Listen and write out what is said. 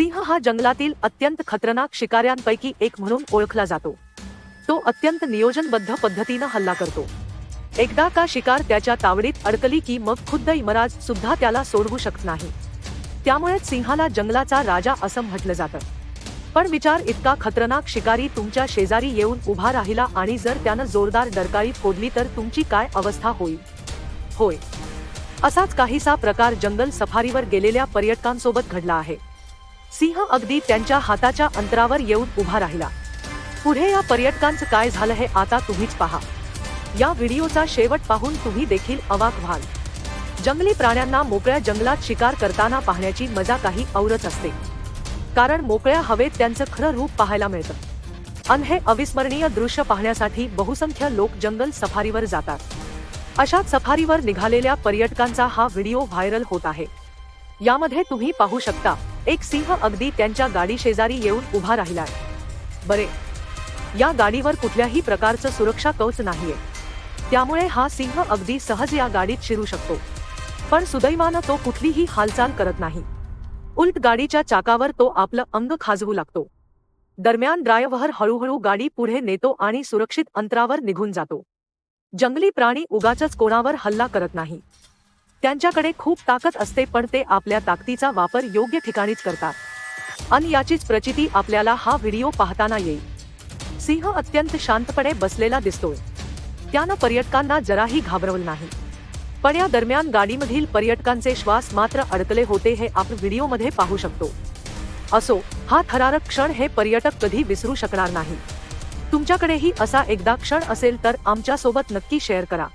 सिंह हा जंगलातील अत्यंत खतरनाक शिकाऱ्यांपैकी एक म्हणून ओळखला जातो. तो अत्यंत नियोजनबद्ध पद्धतीनं हल्ला करतो. एकदा का शिकार त्याच्या तावडीत अडकली की मग खुद्द इमराज सुद्धा त्याला सोडवू शकत नाही. त्यामुळेच सिंहाला जंगलाचा राजा असं म्हटलं जातं. पण विचार इतका खतरनाक शिकारी तुमच्या शेजारी येऊन उभा राहिला आणि जर त्यानं जोरदार डरकाळी फोडली तर तुमची काय अवस्था होईल? होय. असाच काहीसा प्रकार जंगल सफारीवर गेलेल्या पर्यटकांसोबत घडला आहे. सिंह अगदी त्यांच्या हाताच्या अंतरावर येऊन उभा राहिला. पुढे या पर्यटकांचं काय झालं हे आता तुम्हीच पहा. या व्हिडिओचा शेवट पाहून तुम्ही देखील अवाक व्हाल. जंगली प्राण्यांना मोकळ्या जंगलात शिकार करताना पाहण्याची मजा काही औरच असते. कारण मोकळ्या हवेत त्यांचं खरं रूप पाहायला मिळतं. अन हे अविस्मरणीय दृश्य पाहण्यासाठी बहुसंख्य लोक जंगल सफारीवर जातात. अशा सफारीवर निघालेल्या पर्यटकांचा हा व्हिडिओ व्हायरल होत आहे. यामध्ये तुम्ही पाहू शकता एक सिंह अगदी त्यांच्या गाडी शेजारी येऊन उभा राहिलाय. बरे. या गाडीवर कुठल्याही प्रकारचं सुरक्षा कवच नाहीये. त्यामुळे हा सिंह अगदी सहज या गाडीत शिरू शकतो. पण सुदैवानं तो कुठलीही हालचाल करत नाही. उलट गाडीच्या चाकावर तो आपलं अंग खाजवू लागतो. दरम्यान ड्रायव्हर हळूहळू गाडी पुढे नेतो आणि सुरक्षित अंतरावर निघून जातो. जंगली प्राणी उगाच कोणावर हल्ला करत नाही. त्यांच्याकडे खूप ताकद असते पण ते आपल्या ताकदीचा वापर योग्य ठिकाणीच करतात. आणि याचीच प्रचिती आपल्याला हा व्हिडिओ पाहताना येईल. सिंह अत्यंत शांतपणे बसलेला दिसतोय. त्यानं पर्यटकांना जराही घाबरवलं नाही. पण या दरम्यान गाडीमधील पर्यटकांचे श्वास मात्र अडकले होते हे आपण व्हिडिओमध्ये पाहू शकतो. असो हा थरारक क्षण हे पर्यटक कधी विसरू शकणार नाही. तुमच्याकडेही असा एकदा क्षण असेल तर आमच्यासोबत नक्की शेअर करा.